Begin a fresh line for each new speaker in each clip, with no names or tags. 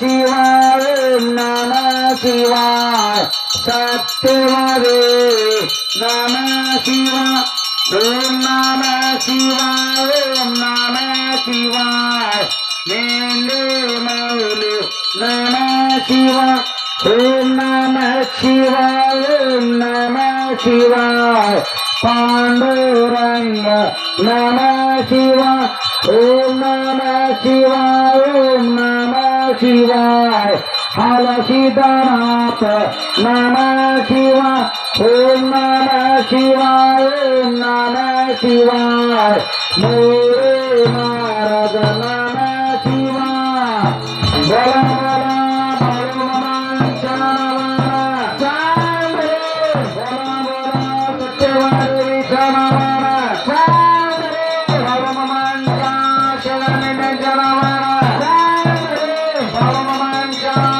சிவாய நம சிவாய் சத்துவரே நம சிவா ஓம் நம சிவாய் ஓம் நம சிவாய் மேலே மௌலு நம சிவா ஓம் நம சிவாய் ஓம் நம சிவாய் பாண்டுரங்க நம சிவா ஓம் நம சிவாய் ஓம் நம शिवाय हालशी दानाथ नाना शिवा ओम नाना शिवाय ओम नाना शिवाय. Yeah.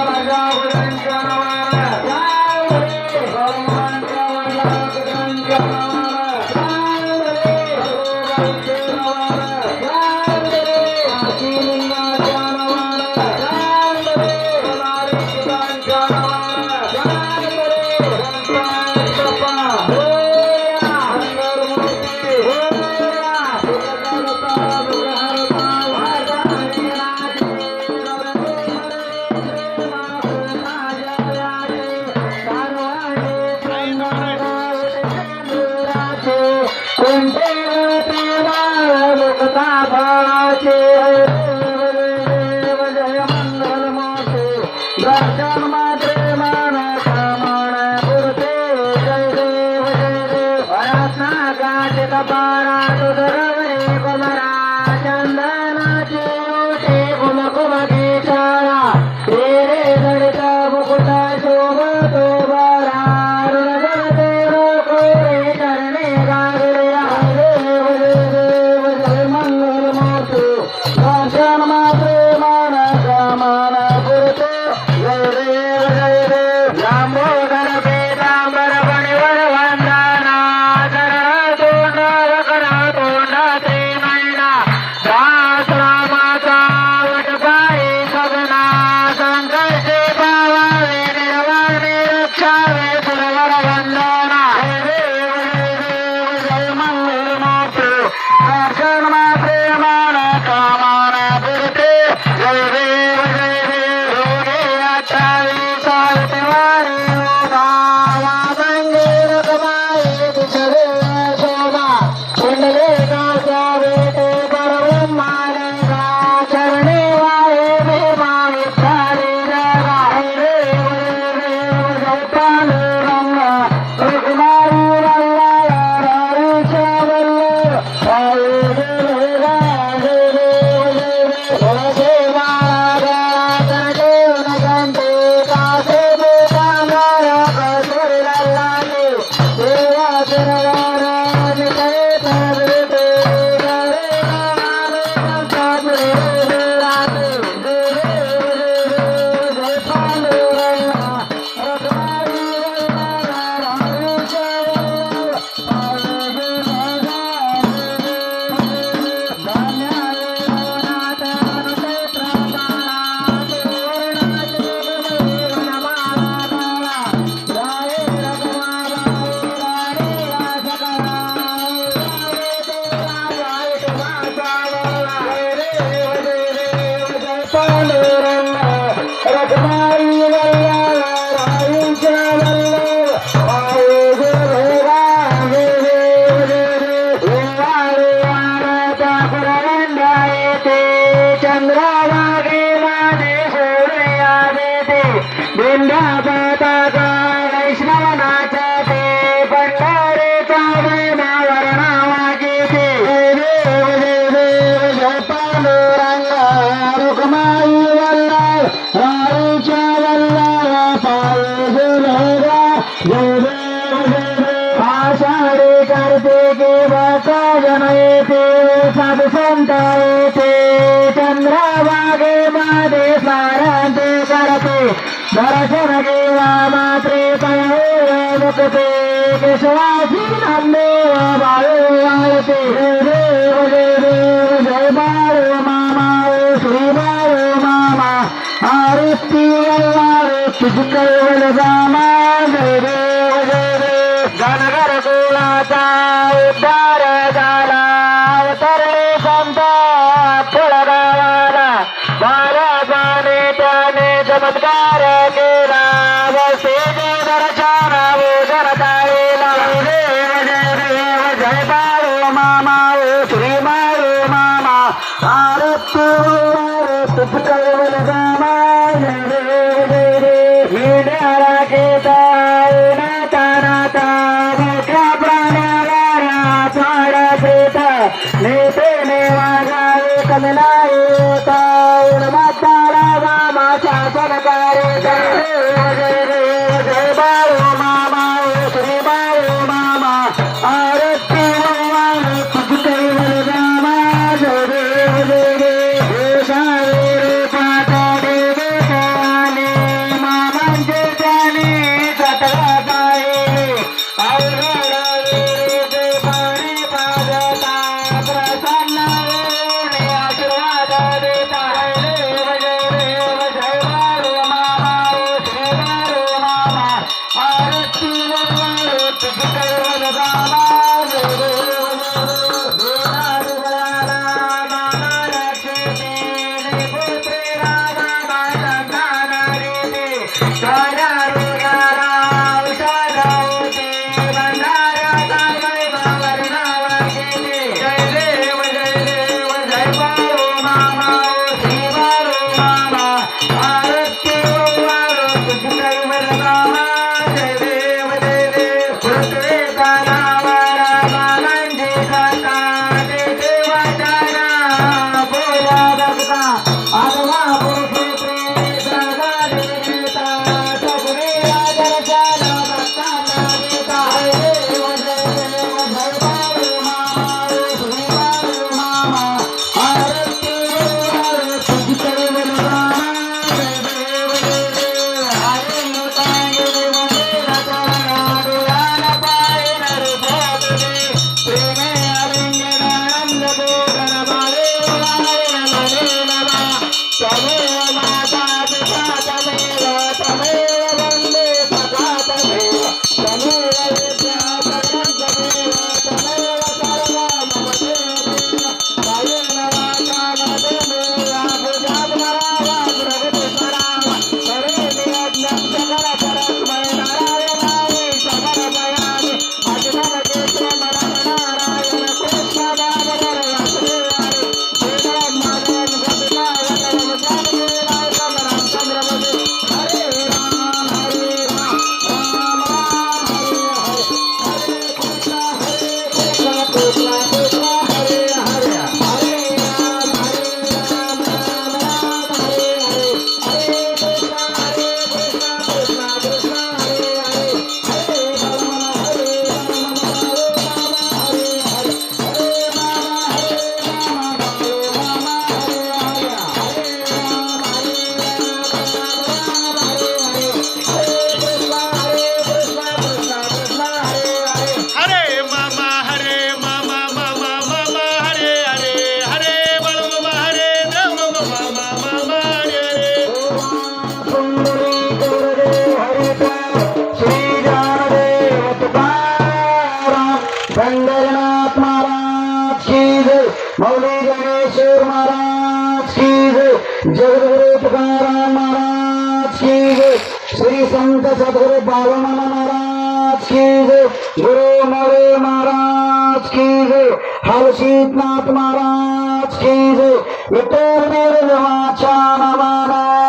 Thank you. Come on. సబ్ సంతే చంద్రవాగే మాదే స్మరంతి కరతి దర్శనగే మాత్రే పయోగముకతే జయ దేవ గణగర ने माझा एक नायका उर्माचा रामा संत सदगुरु बालमामा महाराज की जय. गुरु नवे महाराज की जय. हर्षितनाथ महाराज की जय. विठ्ठल महाराज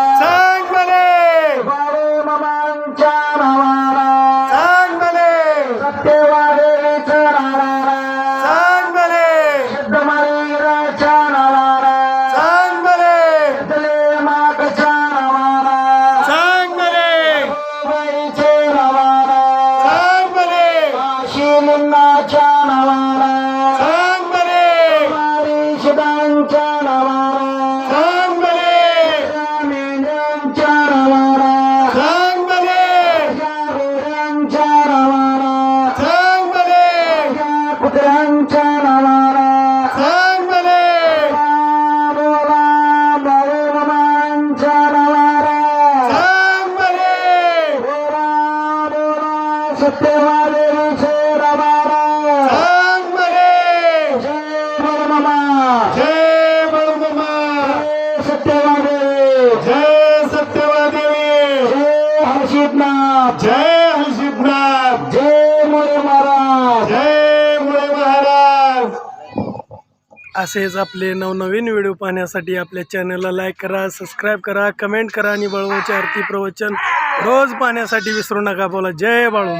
असेच आपले नवनवीन व्हिडिओ पाहण्यासाठी आपल्या चॅनलला लाईक करा सबस्क्राईब करा कमेंट करा आणि बळवूचे आरती प्रवचन रोज पाण्यासाठी विसरू नका बोला. जय बाळू.